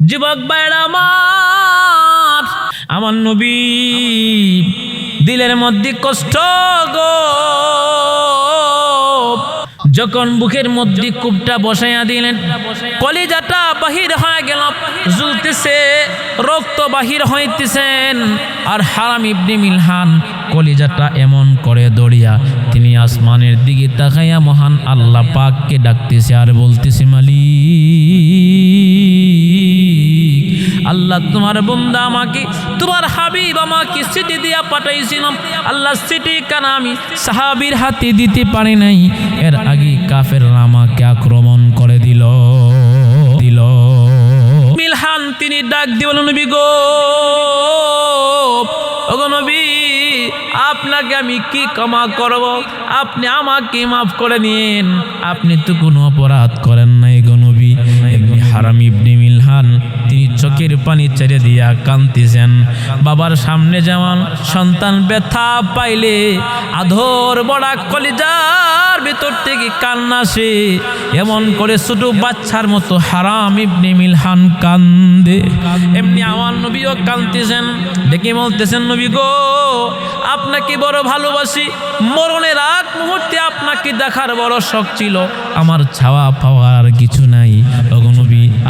যুবক ভাইরা আমার আমার নবী দিলের মধ্যে কষ্ট গো। যখন বুকের মধ্যে কূপটা বসাইয়া দিলেন, কলিজাটা বাহির হয়ে গেল, জ্বলতেছে, রক্ত বাহির হইতেছেন, আর হারাম ইবনে মিলহান কলিজাটা এমন করে দড়িয়া তিনি আসমানের দিকে তাকাইয়া মহান আল্লাহ পাককে ডাকতেছে আর বলতেছে, মালিক। আল্লাহ তোমার বন্দা আমাকে, তোমার হাবিব আমাকে সিটি দিয়া পাঠাইছিলাম। আল্লাহ সিটি কেন আমি সাহাবির হাতে দিতে পারি নাই? এর আগে কাফের আমাকে আক্রমণ করে দিল। দিল। মিলহান তিনি ডাক দিয়ে বলেন নবী গো নবী, আপনাকে আমি কি ক্ষমা করব? আপনি আমাকে মাফ করে নিন আপনি তো কোনো অপরাধ করেন নাই গো নবী। হারাম, ইবনে মিলহান চোখের পানি ছেড়ে দিয়া কান্দিছেন বাবার সামনে যেমন সন্তান ব্যথা পাইলে আধর বড়া কলিজার ভিতর থেকে কান্না সে এমন করে ছোট বাচ্চার মতো হারাম ইবনে মিলহান কান্দে। এমনি আমার নবীও কান্দিছেন ডেকে বলতেছেন, নবী গো, আপনাকে বড় ভালোবাসি। মরণের আগ মুহূর্তে আপনাকে দেখার বড় শখ ছিল। আমার ছাওয়া পাওয়ার কিছু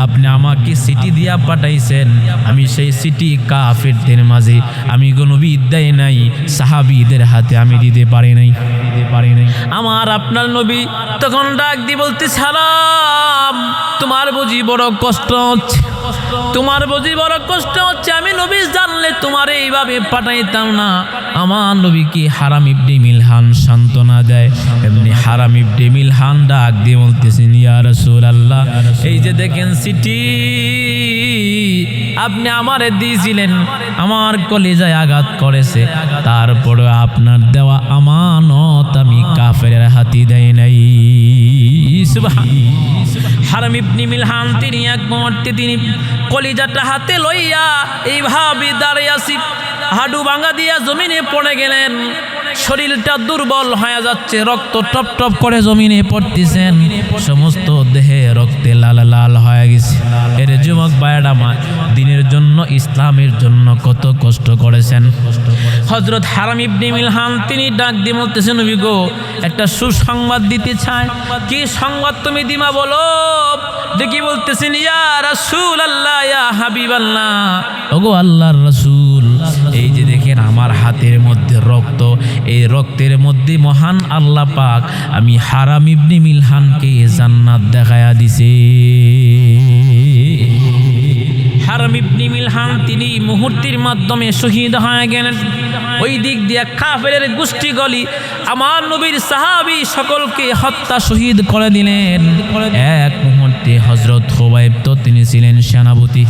আপনি আমাকে সিটি দিয়া পাঠাইছেন। আমি সেই সিটি কাফেরদের মাঝে। আমি কোনো বিদ্যায় নাই, সাহাবিদের হাতে আমি দিতে পারি নাই দিতে পারি নাই। আমার আপনার নবী তখন ডাক দিয়ে বলতে, সালাম, তোমার বুঝি বড় কষ্ট হচ্ছে। তোমার বুঝি বড় কষ্ট হচ্ছে। আমি নবী জানলে তোমার এইভাবে পাঠাইতাম না। আমার নবী কি হারাম ইবনে মিলহান সান্ত্বনা দেয়? এমনি হারাম ইবনে মিলহান ডাক দিয়ে বলতেছেন ইয়া রাসূলুল্লাহ, এই যে দেখেন সিটি, আপনি আমারে দিয়েছিলেন, আমার কলেজায় আঘাত করেছে। তারপরে আপনার দেওয়া আমানত আমি কাফের হাতি দেয় নাই। হারাম ইবনে মিলহান, তিনি এক মুহূর্তে তিনি কলিজাটা হাতে লইয়া এইভাবে দাঁড়িয়ে হাডু ভাঙা দিয়া জমিনে পড়ে গেলেন। শরীরটা দুর্বল হয়ে যাচ্ছে, রক্ত টপ টপ করে জমিনে পড়তেছেন। সমস্ত দেহে রক্তে লাল লাল হয়ে গেছে। এর যুবক বায়ডামা দিনের জন্য, ইসলামের জন্য কত কষ্ট করেছেন। হজরত হারাম ইবনে মিলহান, তিনি ডাক দিয়ে বলতেছেন, নবী গো, একটা সুসংবাদ দিতে চায় কি সংবাদ তুমি দিমা বলো? দেখি বলতেছেন, ইয়া রাসূল আল্লাহ ইয়া হাবিব আল্লাহ ওগো আল্লাহর রাসূল, এই যে দেখেন আমার হাতের মধ্যে রক্ত, এই রক্তের মধ্যে মহান আল্লাহ পাক, আমি হারাম ইবনে মিলহানকে জান্নাত দেখায়া দিছে। হারাম ইবনে মিলহান, তিনি মুহূর্তের মাধ্যমে শহীদ হয়ে গেলেন। ওই দিক দিয়ে কাফেরের গোষ্ঠী গলি আমার নবীর সাহাবি সকলকে হত্যা শহীদ করে দিলেন। এক মুহূর্তে হজরত খোবাইব তো তিনি ছিলেন সেনাপতি।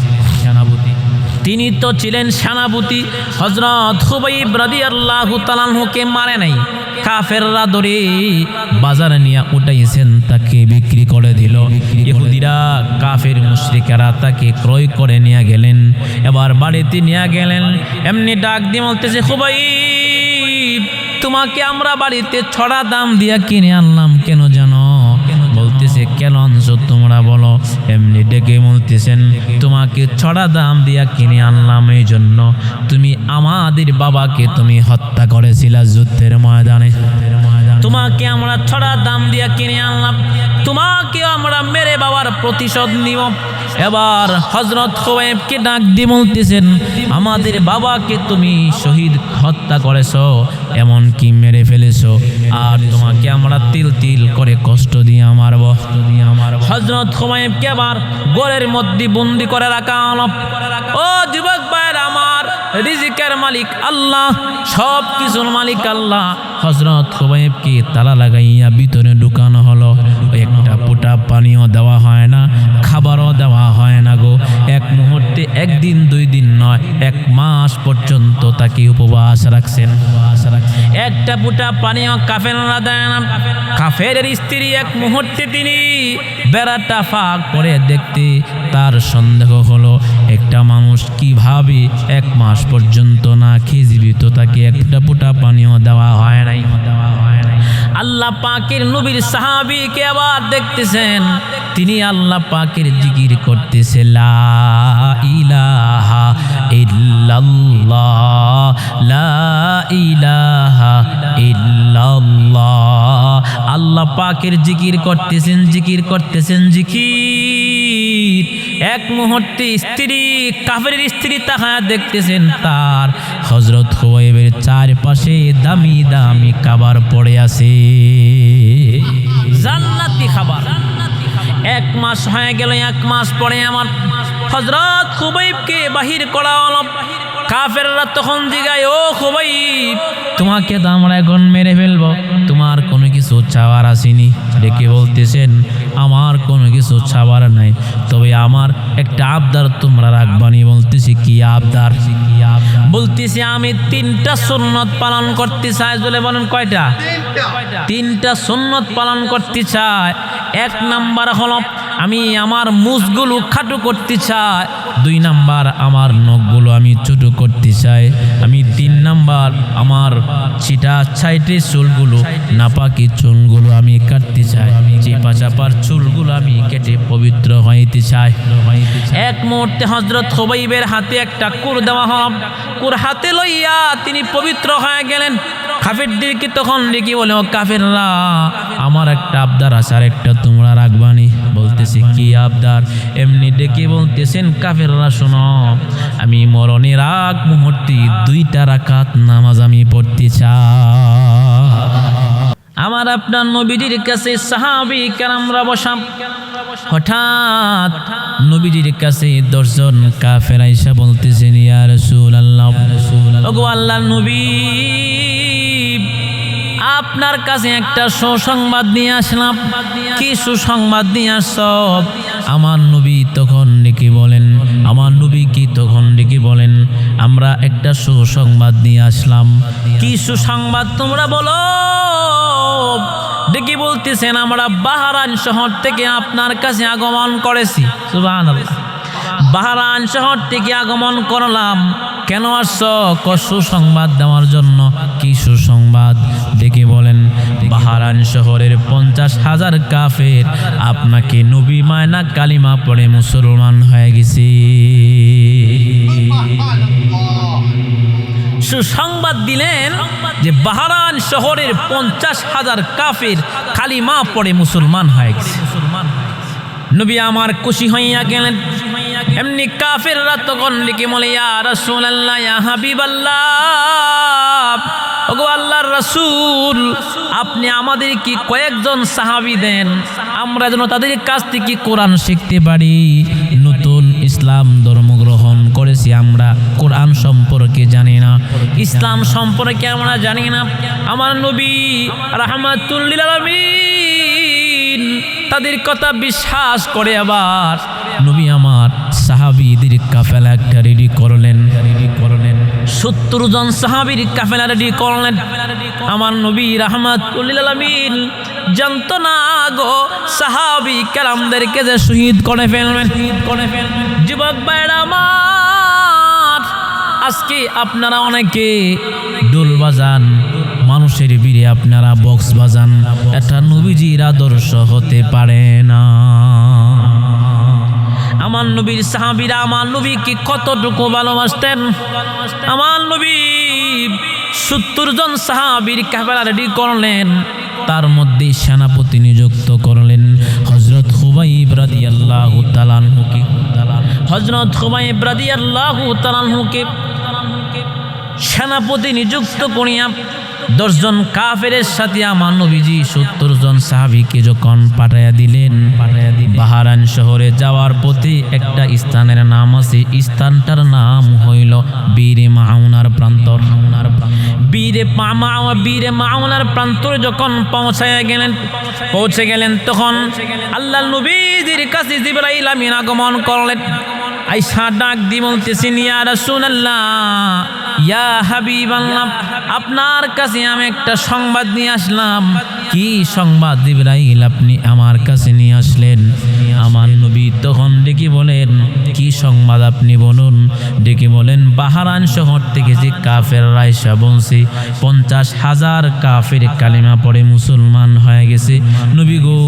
সেনাপতি তিনি তো ছিলেন সেনাপতি। হজরত হুবাইব রাদি আল্লাহ তালানহুকে মারে নাই। কাফেররা ধরে বাজারে নিয়ে উঠাইছেন, তাকে বিক্রি করে দিল। ইহুদিরা, কাফের মুশরিকেরা তাকে ক্রয় করে নিয়ে গেলেন। এবার বাড়িতে নিয়ে গেলেন। এমনি ডাক দিয়ে বলতেছে খুবই তোমাকে আমরা বাড়িতে ছড়া দাম দিয়া কিনে আনলাম কেন? ডেকে বলতেছেন, তোমাকে ছড়া দাম দিয়া কিনে আনলাম এই জন্য তুমি আমাদের বাবাকে তুমি হত্যা করেছিলা যুদ্ধের ময়দানে। তোমাকে আমরা ছড়া দাম দিয়া কিনে আনলাম। তোমাকে আমরা মেরে বাবার প্রতিশোধ নিব। এবার হজরত খোয়েবকে ডাক দিয়ে বলতেছেন, আমাদের বাবাকে তুমি শহীদ হত্যা করেছ এমন কি মেরে ফেলেছো। আর তোমাকে আমরা তিল তিল করে কষ্ট দিয়ে মারব। দিয়ে আমার হজরত খোয়েবকে আবার গোরের মধ্যে বন্দি করে রাখা হলো। ও যুবক ভাইয়ের, আমার রিজিকের মালিক আল্লাহ, সব কিছুর মালিক আল্লাহ। হজরত খোবাইবকে তালা লাগাইয়া ভিতরে ঢুকানো হলো। একটা পোটা পানিও দেওয়া হয় না। খাবারও দেওয়া হয় না গো। এক মুহূর্তে, একদিন, দুই দিন নয়, এক মাস পর্যন্ত তাকে উপবাস রাখছেন। একটা ফুটা পানিও কাফেররা দেয় না। কাফের স্ত্রী এক মুহূর্তে তিনি বেড়াটা ফাঁক করে দেখতে তার সন্দেহ হলো, একটা মানুষ কীভাবে এক মাস পর্যন্ত না খেয়ে জীবিত, তাকে একটা ফুটা পানিও দেওয়া হয় নাই। দেওয়া হয় আল্লাহ পাকের নবীর সাহাবিকে আবার দেখতেছেন। তিনি আল্লাহ পাকের জিকির করতেছে, লা ইলাহা লা ইলাহা আল্লাহ পাকের জিকির করতেছেন জিকির করতেছেন, জিকির এক মুহূর্তে স্ত্রী, কাফের স্ত্রী তাহায়া দেখতেছেন তার। হজরত হুয়াইবের চারপাশে দামি দামি খাবার পড়ে আছে। জান্নাতি খাবার। এক মাস হয়ে গেল, এক মাস পরে আমার হজরত খুবাইবকে বাহির করা হলো। কাফেররা তখন জিগায়, ও খুবাইব, তোমাকে তো আমরা এখন মেরে ফেলব। তোমার কোনো কিছু চাওয়ার আসেনি। ডেকে বলতেছেন? আমার কোনো কিছু ছাবার নাই। তবে আমার একটা আবদার তোমরা রাখবানি বলতেছি কি আবদার? বলতেছি আমি তিনটা সুন্নত পালন করতে চাই বলে বলেন কয়টা? তিনটা সুন্নত পালন করতে চাই। এক নাম্বার হলো আমি আমার মুসগুলো খাটো করতে চাই। দুই নাম্বার আমার নখগুলো আমি ছোট করতে চাই। আমি তিন নাম্বার আমার চিটা ছাইটে চুলগুলো, নাপাকি চুলগুলো আমি কাটতে চাই। আমি চেপা চাপার চুলগুলো আমি কেটে পবিত্র হইতে চাই। এক মুহূর্তে হজরত খবাইবের হাতে একটা কুর দেওয়া হল। কুর হাতে লইয়া তিনি পবিত্র হয়ে গেলেন। কাফেরদেরকে তখন ডেকে বলে, ও কাফেররা, আমার একটা আবদার আছে আর একটা তোমরা রাখবানি বলতেছি, কি আবদার? এমনি ডেকে বলতেছেন, কাফেররা, শোনো, আমি মরণের আগ মুহূর্তে দুইটা রাকাত নামাজ আমি পড়তে চাই। আমার আপনার নবীজির কাছে সাহাবি কারামরা বসাম হঠাৎ নবীজির কাছে দর্শন কাফের আইসা বলতেছেন, ইয়া আল্লাহ আল্লাহ নবী আপনার কাছে একটা সুসংবাদ নিয়ে আসলাম। কি সুসংবাদ নিয়ে আস আমার নবী তখন ডেকে বলেন, আমার নবী কি তখন ডেকে বলেন, আমরা একটা সুসংবাদ নিয়ে আসলাম। কি সুসংবাদ তোমরা বলো? ডেকে বলতেছেন, আমরা বাহারান শহর থেকে আপনার কাছে আগমন করেছি। বাহারান শহর থেকে আগমন করলাম। কেন আসছ? কসু সংবাদ দেওয়ার জন্য কি সুসংবাদ? দেখে বলেন বাহারান শহরের পঞ্চাশ হাজার কাফের, আপনাকে নবী মায়না কালিমা পড়ে মুসলমান হয়ে গেছে। সুসংবাদ দিলেন যে বাহারান শহরের পঞ্চাশ হাজার কাফের কালিমা পড়ে মুসলমান হয়ে গেছে। নবী আমার খুশি হইয়া গেলেন। এমনি কাফেররা তখন লিখে বলে, ইয়া রাসূলুল্লাহ, ইয়া আপনি আমাদের কি কয়েকজন সাহাবী দেন, আমরা যেন তাদের কাছ থেকে কোরআন শিখতে পারি। নতুন ইসলাম ধর্ম গ্রহণ করেছি আমরা, কোরআন সম্পর্কে জানি না। ইসলাম সম্পর্কে আমরা জানি না। আমার নবী রাহমাতুল্লিল তাদের কথা বিশ্বাস করে আবার নবী আমার সাহাবিদের কাফেলা একটা রেডি করলেন। রেডি করলেন সত্তর জন সাহাবির কাফেলা রেডি করলেন। আমার নবী রাহমাতুল্লিল জানতো না গো, সাহাবি কালামদেরকে যে শহীদ করে ফেলবেন। করে ফেলবেন যুবক ভাইরা আমার, আজকে আপনারা অনেকে ডোল বাজান, মানুষের বীরে আপনারা বক্স বাজান। এটা নবীজির আদর্শ হতে পারে না। আমার নবীর সাহাবিরা আমার নবীকে কতটুকু ভালোবাসতেন? আমার নবী সত্তর জন সাহাবির কাফেলা রেডি করলেন, তার মধ্যে সেনাপতি নিযুক্ত করলেন হজরত হুবাইব রাদি আল্লাহ তালানহুকে হজরত হুবাইব রাদি আল্লাহ তালানহুকে সেনাপতি নিযুক্ত করিয়া দশজন কাফেরের সাথে আমার নবীজি সত্তর জন সাহাবিকে যখন পাঠাইয়া দিলেন পাঠাইয়া দিলেন বাহারান শহরে যাওয়ার পথে একটা স্থানের নাম আছে, স্থানটার নাম হইল বীরে মাউনার প্রান্তর। বীরে বীরে মাউনার প্রান্তরে যখন পৌঁছাইয়া গেলেন, পৌঁছে গেলেন তখন আল্লাহ নবীজির কাছে জিবরাইল আমিন আগমন করলেন। আইসা ডাক দি বলতেছেন, ইয়া ইয়া হাবিবাল্লাহ, আপনার কাছে আমি একটা সংবাদ নিয়ে আসলাম। কি সংবাদ ইব্রাহিম আপনি আমার কাছে নিয়ে আসলেন? আমার নবী তখন ডেকে বলেন, কি সংবাদ আপনি বলুন? ডেকে বলেন বাহারান শহর থেকে যে কাফের রায়সা বংশী পঞ্চাশ হাজার কাফের কালিমা পড়ে মুসলমান হয়ে গেছে। নবী গো,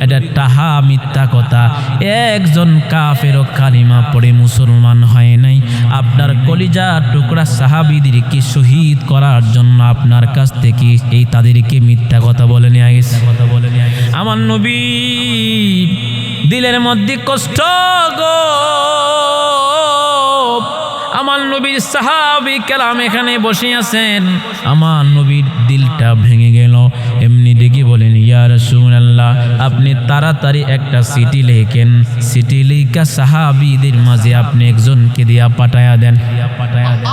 এটা টাহা মিথ্যা কথা। একজন কাফেরও কালিমা পড়ে মুসলমান হয় নাই। আপনার কলিজা টুকরা সাহাবিদেরকে শহীদ করার জন্য আপনার কাছ থেকে এই তাদেরকে মিথ্যা কথা বলে নিয়ে গেছে কথা বলে গেছে। আমার নবী দিলের মধ্যে কষ্ট গো। আমার নবীর সাহাবি কেলাম এখানে বসে আছেন। আমার নবীর দিলটা ভেঙে গেল। এমনি দেখি বলেন ইয়া রাসূলুল্লাহ, আপনি তাড়াতাড়ি একটা সিটি লেখেন। সিটি লেখা সাহাবিদের মাঝে আপনি একজনকে দিয়া পাঠায়া দেন। পাঠায়া দেন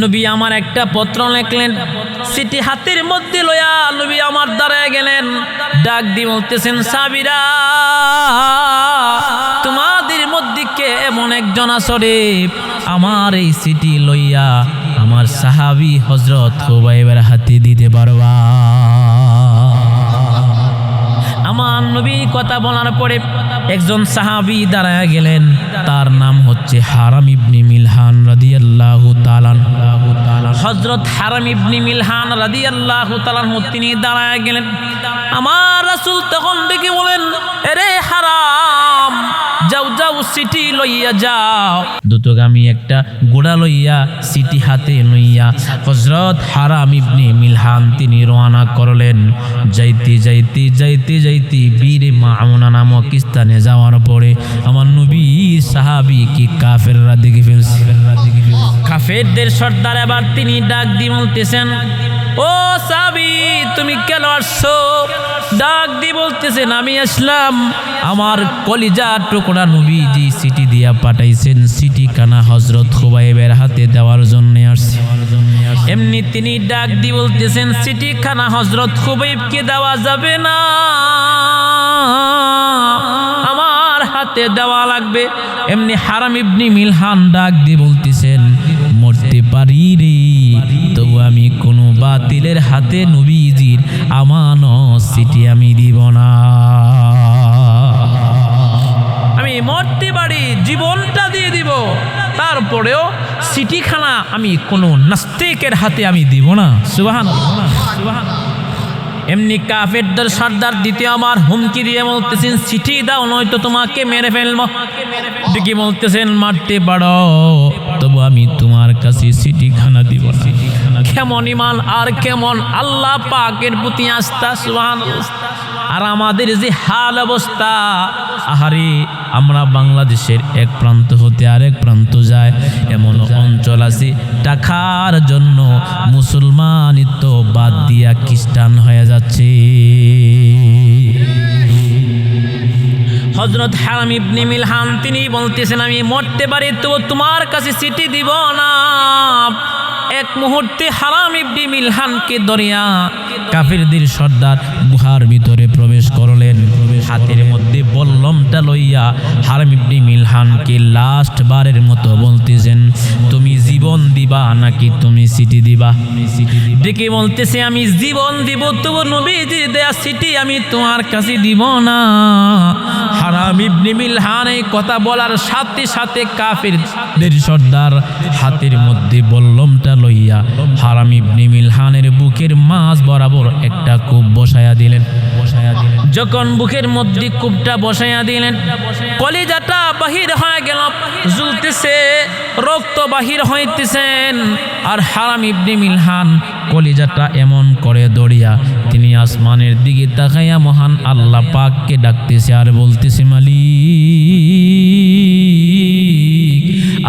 নবী আমার একটা পত্র লেখলেন সিটি হাতের মধ্যে লয়া নবী আমার দাঁড়ায় গেলেন। ডাক দিয়ে বলতেছেন সাবিরা তোমাদের মধ্যে কে এমন একজন আসরে আমার এই সিটি লইয়া আমার সাহাবি হজরত হুবাইবের হাতে দিতে পারবা? আমার নবী কথা বলার পরে একজন সাহাবি দাঁড়ায় গেলেন। তার নাম হচ্ছে হারাম ইবনি মিলহান রাদি আল্লাহ তালান হজরত হারাম ইবনি মিলহান রাদি আল্লাহ তালান তিনি দাঁড়ায় গেলেন। আমার রাসুল তখন ডেকে বলেন, এরে হারাম যাও যাও, সিটি লইয়া যাও। দ্রুতগামী একটা গোড়া লইয়া, সিটি হাতে লইয়া হজরত হারাম ইবনে মিলহান তিনি রওনা করলেন। যাইতে যাইতে যাইতে যাইতে বীরে মামুনা নামক স্থানে যাওয়ার পরে আমার নবী সাহাবি কি কাফেররা দেখে ফেলছে। কাফেরদের সর্দার এবার তিনি ডাক দিয়ে বলতেছেন, ও সাবি, তুমি কেন আসছো? ডাক দিয়ে বলতেছেন, আমি আসলাম, আমার কলিজা টুকরা নবীজি সিটি দিয়া পাঠাইছেন, সিটি কানা হজরত খুবাইবের হাতে দেওয়ার জন্য আসছে। এমনি তিনি ডাক দিয়ে বলতেছেন, সিটি খানা হজরত খুবাইবকে দেওয়া যাবে না। আমার হাতে দেওয়া লাগবে। এমনি হারাম ইবনি মিলহান ডাক দিয়ে বলতেছেন মরতে পারি রে তবু আমি কোনো বাতিলের হাতে নবীজির আমান সিটি আমি দিব না। আমি মরতে পারি, জীবনটা দিয়ে দিব। তারপরেও সিটিখানা আমি কোনো নাস্তিকের হাতে আমি দিব না। সুবাহান সুবাহান এমনি কাফেরদের সর্দার দ্বিতীয় আমার হুমকি দিয়ে বলতেছেন, চিঠি দাও, নয়তো তোমাকে মেরে ফেলব ঠিকই বলতেছেন, মারতে পারো, তবু আমি তোমার কাছে চিঠি খানা দিব না। কেমন ইমান আর কেমন আল্লাহ পাকের প্রতি আস্থা সুহান আর আমাদের যে হাল অবস্থা, আহারে আমরা বাংলাদেশের এক প্রান্ত হতে আরেক প্রান্ত যায়। এমন অঞ্চল আছে টাকার জন্য মুসলমানিত্ব বাদ দিয়া খ্রিস্টান হয়ে যাচ্ছে। হজরত হারাম ইবনে মিলহান, তিনি বলতেছেন, আমি মরতে পারি তো তোমার কাছে সিটি দিব না। এক মুহূর্তে হারাম ইবনে মিলহানকে দরিয়া কাফিরদের সর্দার গুহার ভিতরে প্রবেশ করলেন। হাতের মধ্যে বল্লমটা লইয়া হারাম ইবনে মিলহানকে লাস্ট বারের মতো বলতেছেন, তুমি জীবন দিবা নাকি তুমি সিটি দিবা? ডেকে বলতেছে, আমি জীবন দিব, তবু নবীজি দেয়া সিটি আমি তোমার কাছে দিব না। হারাম ইবনে মিলহান এই কথা বলার সাথে সাথে কাফিরদের সর্দার হাতের মধ্যে বল্লমটা লইয়া হারাম ইবনে মিলহানের বুকের মাছ বরাবর একটা কূপ বসায়া দিলেন বসায়া দিলেন। যখন বুকের মধ্যে কূপটা বসায়া দিলেন, কলিজাটা বাহির হয়ে গেল, জ্বলতেছে, রক্ত বাহির হইতেছেন। আর হারাম ইবনে মিলহান কলিজাটা এমন করে দড়িয়া তিনি আসমানের দিকে তাকাইয়া মহান আল্লাহ পাককে ডাকতেছে আর বলতেছে, মালিক।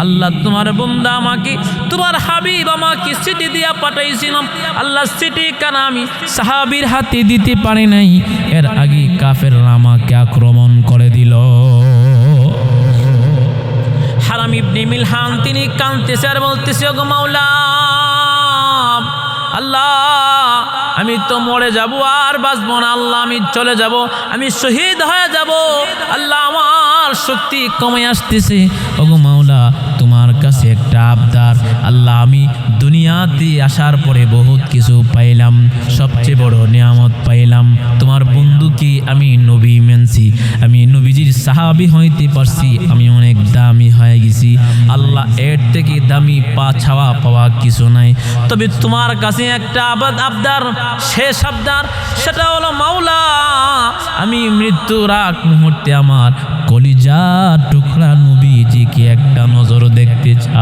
আল্লাহ তোমার বন্দা আমাকে, তোমার হাবিব আমাকে সিটি দিয়া পাঠাইছিলাম। আল্লাহ সিটি কেন আমি সাহাবির হাতে দিতে পারি নাই? এর আগে কাফের আমাকে আক্রমণ করে দিল। হারাম ইবনে মিলহান, তিনি কাঁদতেছে আর বলতেছে, ওগো মাওলা, আল্লাহ, আমি তো মরে যাব আর বাঁচবো না। আল্লাহ, আমি চলে যাব, আমি শহীদ হয়ে যাব। আল্লাহ আমার শক্তি কমে আসতেছে। একটা আবদার। আল্লাহ, আমি দুনিয়াতে আসার পরে বহুত কিছু পাইলাম, সবচেয়ে বড় নিয়ামত পাইলাম। তোমার বন্ধুকে আমি নবী মেনছি, আমি নবীজির সাহাবি হইতে পারছি, আমি অনেক দামি হয়ে গেছি। আল্লাহ, এর থেকে দামি পা ছাওয়া পাওয়া কিছু নাই। তবে তোমার কাছে একটা আবাদ আবদার, শেষ আবদার, সেটা হলো মাওলা, আমি মৃত্যুর আগ মুহূর্তে আমার কলিজা টুকরা নবীজিকে একটা নজর দেখতে চাই।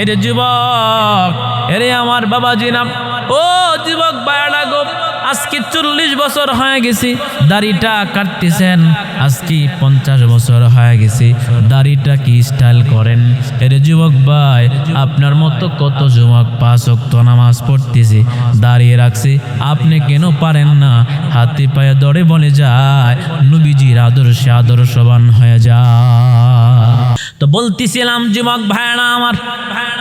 এরে যুবক, এরে আমার বাবাজি নাম। ও যুবক বায়না গো। আজকে চল্লিশ বছর হয়ে গেছে, দাড়িটা কাটতেছেন। আজকে পঞ্চাশ বছর হয়ে গেছে, দাড়িটা কি স্টাইল করেন? এরে যুবক ভাই, আপনার মতো কত যুবক পাঁচ অক্ত নামাজ পড়তেছে, দাঁড়িয়ে রাখছে, আপনি কেন পারেন না? হাতে পায়ে দড়ে বলে যায়, নবীজির আদর্শে আদর্শবান হয়ে যায়। তো বলতেছিলাম, যুবক ভাইরা আমার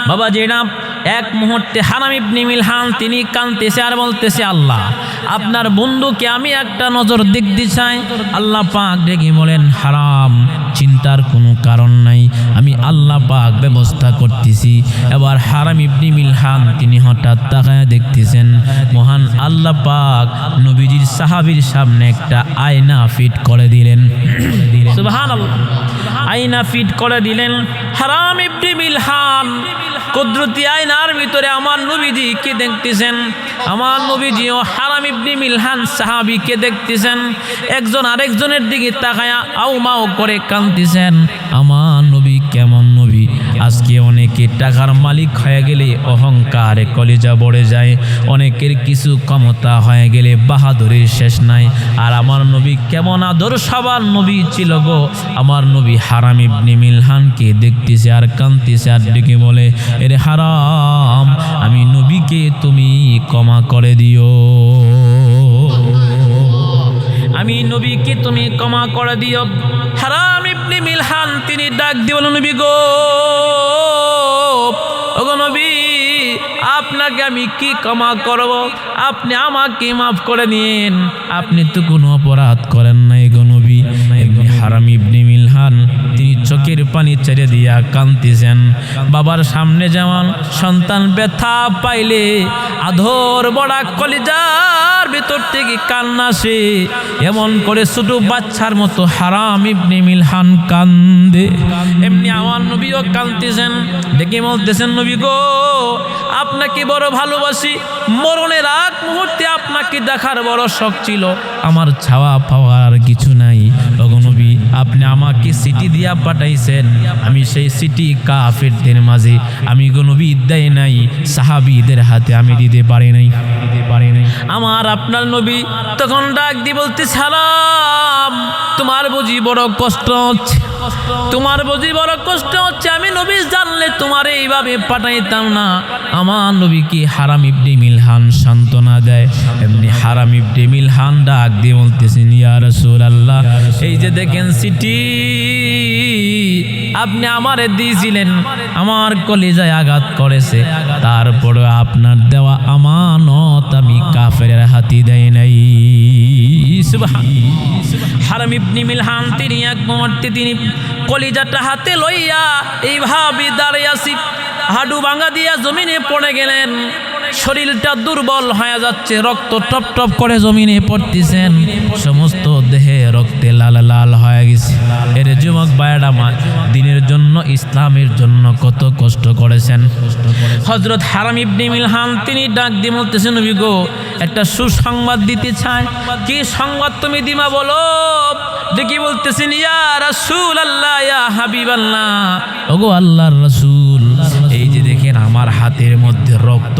বাবা যেটা এক মুহূর্তে হারাম ইবনে মিলহান তিনি কানতেছে আর বলতেছে, আল্লাহ, আপনার বন্ধুকে আমি একটা নজর দেখতে চাই আল্লাহ পাক ডেকে বলেন, হারাম, চিন্তার কোনো কারণ নাই। আমি আল্লাহ পাক ব্যবস্থা করতেছি। এবার হারাম ইবনি মিলহান তিনি হঠাৎ তাকায় দেখতেছেন, মহান আল্লাহ পাক নবীজির সাহাবির সামনে একটা আয়না ফিট করে দিলেন। সুবহানাল্লাহ। আয়না ফিট করে দিলেন হারাম ইবনে মিলহান। কুদরতি আয়নার ভিতরে আমার নবীজি কে দেখতেছেন? আমার নবীজি ও হারাম ইবনে মিলহান সাহাবীকে দেখতেছেন? একজন আরেকজনের দিকে তাকায়া আউ মাও করে কান্দিছেন আমার আজকে অনেকে টাকার মালিক হয়ে গেলে অহংকারে কলিজা বড়ে যায়। অনেকের কিছু ক্ষমতা হয়ে গেলে বাহাদুরের শেষ নাই। আর আমার নবী কেমন আদর্শবান নবী ছিল গো। আমার নবী হারাম ইবনে মিলহানকে দেখতেছে আর কাঁদতেছে আর ডেকে বলে, এরে হারাম, আমি নবীকে তুমি ক্ষমা করে দিও। আমি নবীকে তুমি ক্ষমা করে দিও। হারাম ইবনি মিলহান তিনি ডাক দিয়ে বলেন নবী গো ওগো নবী আপনাকে আমি কি ক্ষমা করব? আপনি আমাকে মাফ করে নিন আপনি তো কোনো অপরাধ করেন নাই গো নবী। এমনি হারাম ইবনে চোখের পানি ছেড়ে দিয়া কান্দিছেন বাবার সামনে যেমন সন্তান ব্যথা পাইলে আধর বড়া কলিজার ভিতর থেকে কান্না আসে, এমন করে ছোট বাচ্চার মতো হারাম ইবনে মিলহান কান্দে। এমনি আমার নবীও কান্দতেছেন দেখে বলতেছেন, নবী গো, আপনাকে বড় ভালোবাসি, মরণের আগ মুহূর্তে আপনাকে দেখার বড় শখ ছিল, আমার ছাওয়া নবী আপনি আমাকে সিটি দিয়া পাঠাইছেন। আমি সেই সিটি কাফেরদের মাঝে। আমি নবী দেয় নাই, সাহাবিদের হাতে আমি দিতে পারি নাই দিতে পারি নাই। আমার আপনার নবী তখন ডাক দিয়ে বলতে, সালাম, তোমার বুঝি বড় কষ্ট হচ্ছে। তোমার বুঝি বড় কষ্ট হচ্ছে। আমি নবী জানলে তোমার এইভাবে পাঠাইতাম না। আমার নবীকে হারাম ইবনে মিলহান সান্ত্বনা দেয়। হারাম ইবনে মিলহান ডাক দিয়ে বলতেছেন ইয়া রাসূলুল্লাহ এই যে দেখেন সিটি আপনি আমারে দিয়েছিলেন আমার কলিজায় আঘাত করেছে। তারপরে আপনার দেওয়া আমানত আমি কাফের হাতি দেয় নাই। সুবহান হারাম ইবনে মিলহান তিনি এক মুহূর্তে তিনি কলিজাটা হাতে লইয়া এইভাবে দাঁড়িয়ে আসি হাডু ভাঙা দিয়া জমিনে পড়ে গেলেন। শরীরটা দুর্বল হয়ে যাচ্ছে, রক্ত টপ টপ করে জমিনে পড়তেছেন। সমস্ত দেহে রক্তে লাল লাল হয়ে গেছে। এর যুবক বায়ডা মা, দিনের জন্য, ইসলামের জন্য কত কষ্ট করেছেন। হজরত হারাম ইবনে মিলহান, তিনি ডাক দিয়ে বলতেছেন, নবী গো, একটা সুসংবাদ দিতে চায় কি সংবাদ তুমি দিমা বলো? দেখি বলতেছেন, ইয়া রাসূল আল্লাহ ইয়া হাবিব আল্লাহ ওগো আল্লাহর রাসূল, এই যে দেখেন, আমার হাতের মধ্যে রক্ত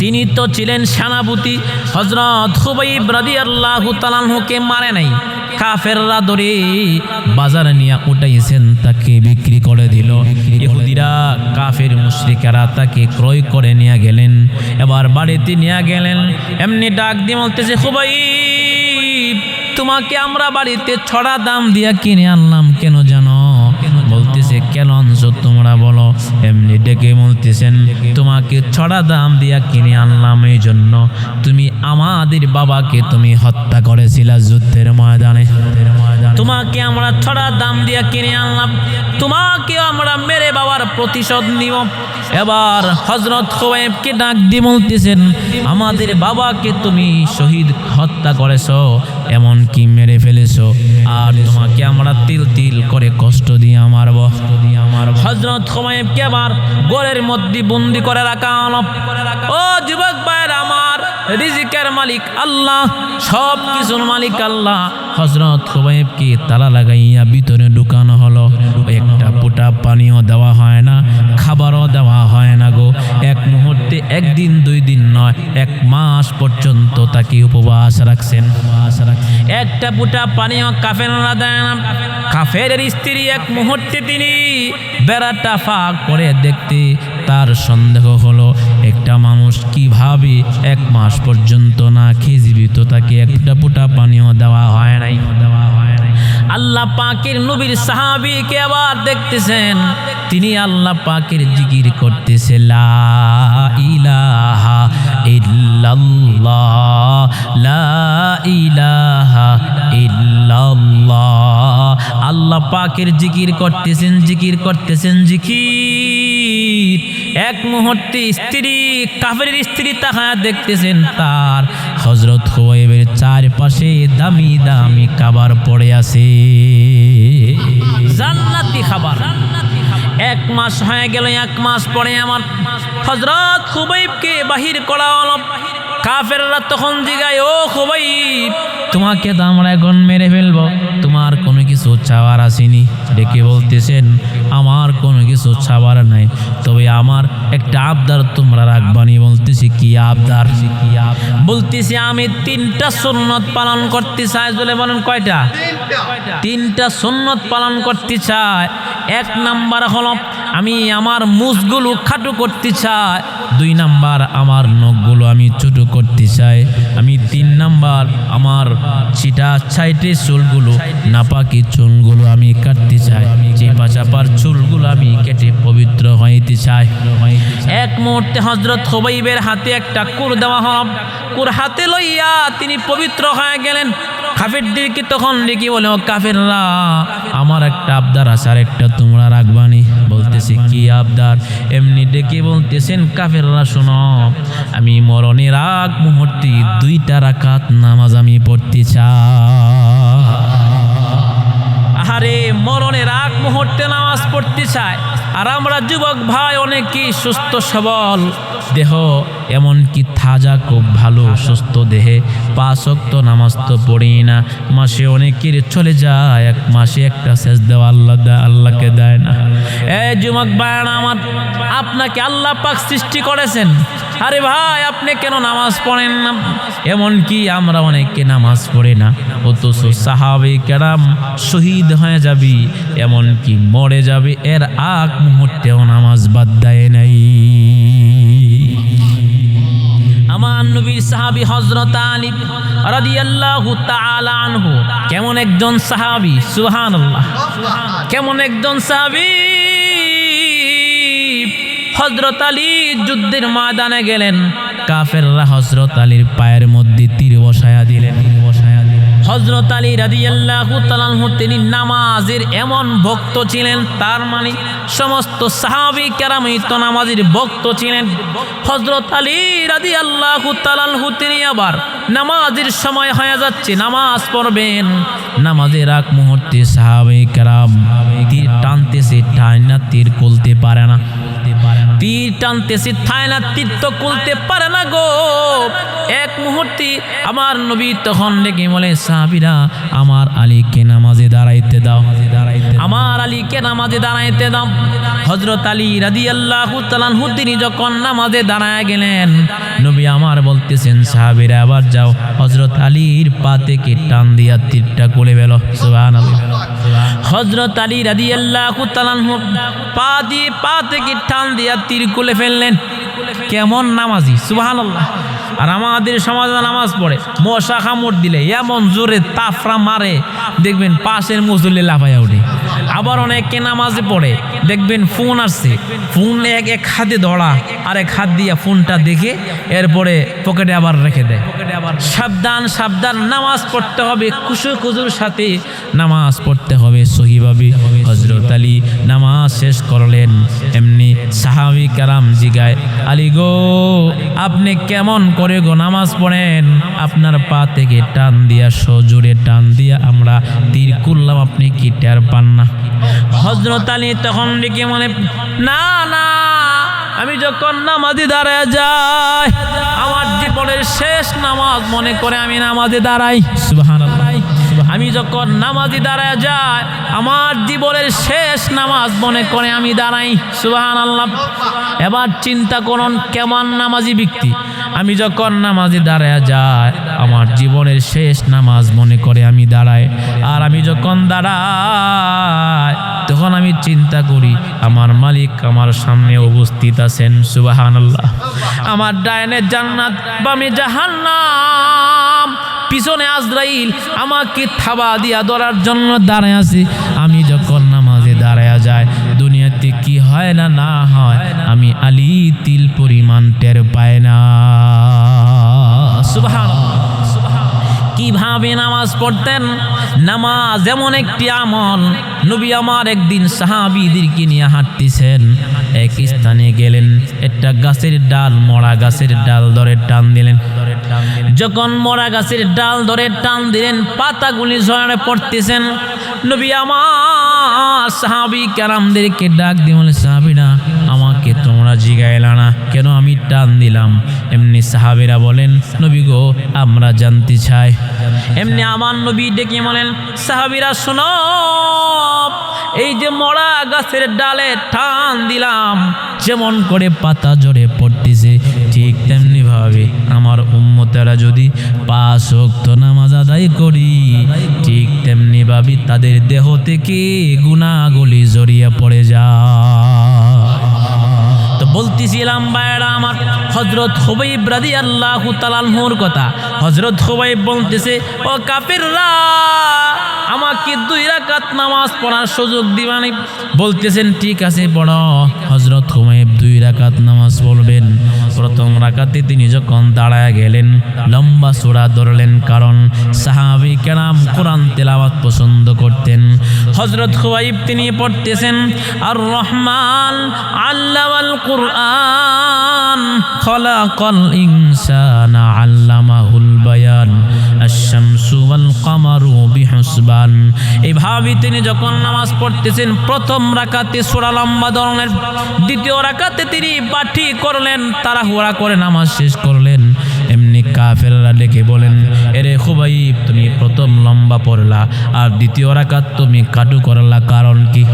তিনি তো ছিলেন সেনাপতি। হজরত হুবাইব রাদি আল্লাহ তালানহুকে মারে নাই। কাফেররা ধরে বাজারে নিয়ে উঠাইছেন, তাকে বিক্রি করে দিল। ইহুদিরা, কাফের মুশরিকেরা তাকে ক্রয় করে নিয়ে গেলেন। এবার বাড়িতে নিয়ে গেলেন। এমনি ডাক দিয়ে বলতেছে খুবই তোমাকে আমরা বাড়িতে ছড়া দাম দিয়া কিনে আনলাম, কেন ডেকে বলতেছেন, তোমাকে ছড়া দাম দিয়া কিনে আনলাম এই জন্য তুমি আমাদের বাবাকে তুমি হত্যা করেছিলা যুদ্ধের ময়দানে। তোমাকে আমরা ছড়া দাম দিয়া কিনে আনলাম। তোমাকে আমরা মেরে বাবার প্রতিশোধ নিব। এবার হজরত খোয়েবকে ডাক দিয়ে বলতেছেন, আমাদের বাবাকে তুমি শহীদ হত্যা করেছ। এমন কি মেরে ফেলেছো। আর তোমাকে আমরা তিল তিল করে কষ্ট দিয়ে আমার বস্ত্র দিয়ে আমার হজরত কে আবার গোরের মধ্যে বন্দি করে রাখা ও যুবক ভাইয়ের, আমার রিজিকের মালিক আল্লাহ সব কিছুর মালিক আল্লাহ। হজরত খোবাইবকে তালা লাগাইয়া ভিতরে ঢুকানো হলো। একটা পুটা পানিও দেওয়া হয় না, খাবারও দেওয়া হয় না গো। এক মুহূর্তে, একদিন, দুই দিন নয়, এক মাস পর্যন্ত তাকে উপবাস রাখছেন। একটা পুটা পানিও কাফেররা দেয় না। কাফের স্ত্রী এক মুহূর্তে তিনি বেড়াটা ফাঁক করে দেখতে তার সন্দেহ হলো। একটা মানুষ কীভাবে এক মাস পর্যন্ত না খেয়ে জীবিত, তাকে একটা পুটা পানিও দেওয়া হয় নাই। দেওয়া হয় নাই আল্লাহ পাকের নবীর সাহাবিকে আবার দেখতেছেন। তিনি আল্লাহ পাকের জিকির করতেছে, লা ইলাহা লা ইলাহা আল্লাহ পাকের জিকির করতেছেন জিকির করতেছেন, জিকির। এক মুহূর্তে স্ত্রী, কাফের স্ত্রী তাহায়া দেখতেছেন তার। হজরত খোয়েবের চারপাশে দামি দামি খাবার পড়ে আছে। জান্নাতি খাবার। এক মাস হয়ে গেল, এক মাস পরে আমার হজরত খুবইবকে বাহির করা হলো। কাফেররা তখন জিগায়, ও খুবই তোমাকে তো আমরা এখন মেরে ফেলব। তোমার কোনো কিছু চাওয়ার আসেনি। ডেকে বলতেছেন? আমার কোনো কিছু চাওয়ার নাই। তবে আমার একটা আবদার তোমরা রাখবানি বলতেছি, কি আবদার? কি বলতেছি, আমি তিনটা সুন্নত পালন করতে চাই। বলে বলেন, কয়টা? তিনটা সুন্নত পালন করতে চাই। এক নাম্বার হলো, আমি আমার মুসগুলো খাটো করতে চাই। দুই নাম্বার আমার নখগুলো আমি ছোট করতে চাই। আমি তিন নাম্বার আমার চিটা সাইটে চুলগুলো, নাপাকি চুলগুলো আমি কাটতে চাই। চেপা চাপার চুলগুলো আমি কেটে পবিত্র হইতে চাই। এক মুহূর্তে হজরত হবাইবের হাতে একটা কুর দেওয়া হব কুর হাতে লইয়া তিনি পবিত্র হয়ে গেলেন। কাফেরদেরকে তখন ডেকে বলে, ও কাফেররা, আমার একটা আবদার আছে, আর একটা তোমরা রাখবানি বলতেছি, কি আবদার? এমনি ডেকে বলতেছেন, কাফেররা শোনো, আমি মরণের আগ মুহূর্তে দুইটা রাকাত নামাজ আমি পড়তে চাই। আরে মরণের আগ মুহূর্তে নামাজ পড়তে চায়। আর আমরা যুবক ভাই অনেকেই সুস্থ সবল। দেহ এমনকি থাজা, খুব ভালো, সুস্থ দেহে। পাঁচ শক্ত, নামাজ তো পড়ি না। মাসে অনেকের চলে যায়, এক মাসে একটা শেষ দেওয়া আল্লাহ দেয় আল্লাহকে দেয় না। এ যুবক ভাই আমার আপনাকে আল্লাহ পাক সৃষ্টি করেছেন। আরে ভাই, আপনি কেন নামাজ পড়েন না? এমনকি আমরা অনেকে নামাজ পড়ে না। অথচ সাহাবে কেরাম শহীদ হয়ে যাবি, এমনকি মরে যাবে। এর আগ মুহূর্তেও নামাজ বাদ দেয় নাই। আমার নবীর সাহাবী হযরত আলী রাদিয়াল্লাহু তাআলা কেমন একজন সাহাবি? সুবহানাল্লাহ। কেমন একজন সাহাবী? হজরত আলী যুদ্ধের ময়দানে গেলেন। কাফেররা হজরত আলীর পায়ের মধ্যে তীর বসায়া দিলেন। বসায়া দিলেন হজরত আলী রাদিয়াল্লাহু তাআলাহু তিনি নামাজের এমন ভক্ত ছিলেন, তার মানে সমস্ত সাহাবী কেরামই তো নামাজের ভক্ত ছিলেন। হজরত আলী রাদিয়াল্লাহু তাআলাহু তিনি আবার নামাজের সময় হয়ে যাচ্ছে, নামাজ পড়বেন। নামাজের আগ মুহূর্তে সাহাবী কেরাম তীর টানতেছে টাইনা তীর খুলতে পারে না। তীর টানতেছি থায় না তীর তো কুলতে পারে না গো। এক মুহূর্তে আমার নবী তখন ডেকে বলে, সাহাবিরা, আমার আলীকে নামাজে দাঁড়াইতে দাও। আমার আলীকে নামাজে দাঁড়াইতে দাও। হজরত আলী রাদি আল্লাহ তিনি যখন নামাজে দাঁড়ায় গেলেন, নবী আমার বলতেছেন, সাহাবিরা আবার যাও। হজরত আলীর পা থেকে টান দিয়া তীরটা কোলে বেলো সুবাহ হজরত আলী রাদি আল্লাহ তালানহু পা দিয়ে পা থেকে টান দিয়া তীর কোলে ফেললেন। কেমন নামাজি? সুবাহান আর আমাদের সমাজে নামাজ পড়ে, মশা কামড় দিলে, এমন জোরে তাফরা মারে, দেখবেন পাশের মজুলে লাফাইয়া উঠে। আবার অনেকে নামাজে পড়ে। দেখবেন ফোন আসছে। ফোন এক এক হাতে ধরা, আর এক হাত দিয়া ফোনটা দেখে এরপরে পকেটে আবার রেখে দেয়। সাবধান সাবধান, নামাজ পড়তে হবে কুশু কুজুর সাথে নামাজ পড়তে হবে সহিভাবে হজরত আলী নামাজ শেষ করলেন, এমনি সাহাবি কারাম জিগায়, আলী গো, আপনি কেমন করে গো নামাজ পড়েন? আপনার পা থেকে টান দিয়া, সজোরে টান দিয়া আমরা তীর করলাম আপনি কি টের পান না? হজরত আলী তখন ডেকে মনে না না আমি যখন নামাজে দাঁড়ায় যাই আমার জীবনের শেষ নামাজ মনে করে আমি নামাজে দাঁড়াই। আমি যখন নামাজে দাঁড়ায় যাই আমার জীবনের শেষ নামাজ মনে করে আমি দাঁড়াই। সুবাহান আল্লাহ এবার চিন্তা করুন কেমন নামাজি ব্যক্তি। আমি যখন নামাজে দাঁড়ায় যাই, আমার জীবনের শেষ নামাজ মনে করে আমি দাঁড়াই। আর আমি যখন দাঁড়াই, তখন আমি চিন্তা করি, আমার মালিক আমার সামনে উপস্থিত আছেন সুবাহান আল্লাহ আমার ডায়নের জান্নাত, বামে জাহান্নাম, পিছনে আজরাইল, আমাকে থাবা দিয়া ধরার জন্য দাঁড়ায় আছে। আমি যখন নামাজে দাঁড়ায় যায় দুনিয়াতে কি হয় না না হয় আমি আলী তিল পরিমাণ টের পায় না। কীভাবে নামাজ পড়তেন? নামাজ এমন একটি আমল। নবী আমার একদিন সাহাবিদেরকে নিয়ে হাঁটতেছেন। এক স্থানে গেলেন, একটা গাছের ডাল, মরা গাছের ডাল ধরে টান দিলেন। যখন মরা গাছের ডাল ধরে টান দিলেন, পাতাগুলি ঝরে পড়তেছেন। নবী আমার সাহাবি কারামদেরকে ডাক দিয়ে বলে সাহাবিরা জিগাইলা না। কেন আমি টান দিলাম? এমনি সাহাবিরা বলেন, নবী গো, আমরা জানতে চাই। এমনি আমার নবী ডেকে বলেন, সাহাবিরা, শোনো, এই যে মরা গাছের ডালে টান দিলাম, যেমন করে পাতা জড়ে পড়তেছে, ঠিক তেমনি ভাবে আমার উম্মতেরা যদি পাঁচ ওয়াক্ত নামাজ আদায় করি, ঠিক তেমনি ভাবে তাদের দেহ থেকে গুণাগুলি জড়িয়ে পড়ে যায়। বলতেছিলাম বায়রা আমার হজরত হুবাইব ব্রাদি আল্লাহ তালাল তালালহুর কথা। হজরত হুবাইব বলতেছে, ও কাফিররা আমাকে দুই রাকাত নামাজ পড়ার সুযোগ দিবানি। বলতেছেন, ঠিক আছে, পড়ো। হজরত হুমাইব দুই রাকাত নামাজ পড়বেন। প্রথম রাকাতে তিনি যখন দাঁড়ায় গেলেন, লম্বা সোড়া ধরলেন কারণ সাহাবি কেরাম কোরআন তেলাওয়াত পছন্দ করতেন। হজরত হুয়াইব তিনি পড়তেছেন আর রহমান আল্লাহ কুরআন খলাকল ইনসানা আল্লামাহুল বায়ান। এইভাবে তিনি যখন নামাজ পড়তেছেন, প্রথম রাকাতে সূরা লম্বা ধরনের, দ্বিতীয় রাকাতে তিনি পাঠি করলেন, তাড়াহুড়া করে নামাজ শেষ করলেন। এমনি ডেকে বলেন, এরে খুবাইব, তুমি প্রথম লম্বা পড়লা, আর দ্বিতীয় রাকাত তুমি কাটু করলা, কারণ কি?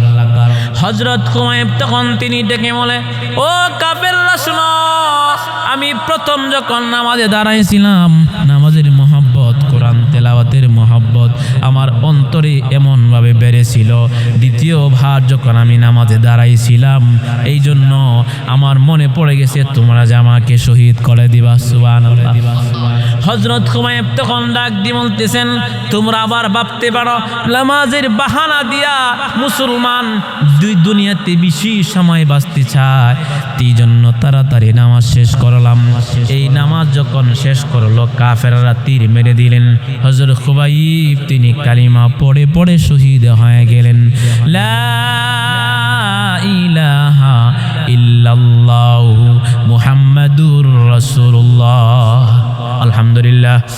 হজরত খুমাইব তখন তিনি ডেকে বলে, ও কাফেররা, শুনো, আমি প্রথম যখন নামাজে দাঁড়াইছিলাম নামাজের আমার অন্তরে এমনভাবে বেড়েছিল। দ্বিতীয় ভার যখন আমি নামাজে দাঁড়াইছিলাম এই জন্য আমার মনে পড়ে গেছে, তোমরা যে আমাকে শহীদ করে দিবা সুবান হজরত খুমাইব তখন ডাক দিয়ে বলতেছেন, তোমরা আবার ভাবতে পারো, নামাজের বাহানা দিয়া মুসলমান দুই দুনিয়াতে বেশি সময় বাঁচতে চায়। এই জন্য তাড়াতাড়ি নামাজ শেষ করলাম। এই নামাজ যখন শেষ করল, কাফেরারা তীর মেরে দিলেন। হজর খুবাইব তিনি কালিমা পড়ে পড়ে শহীদ হয়ে গেলেন। লা ইলাহা আলহামদুলিল্লাহ।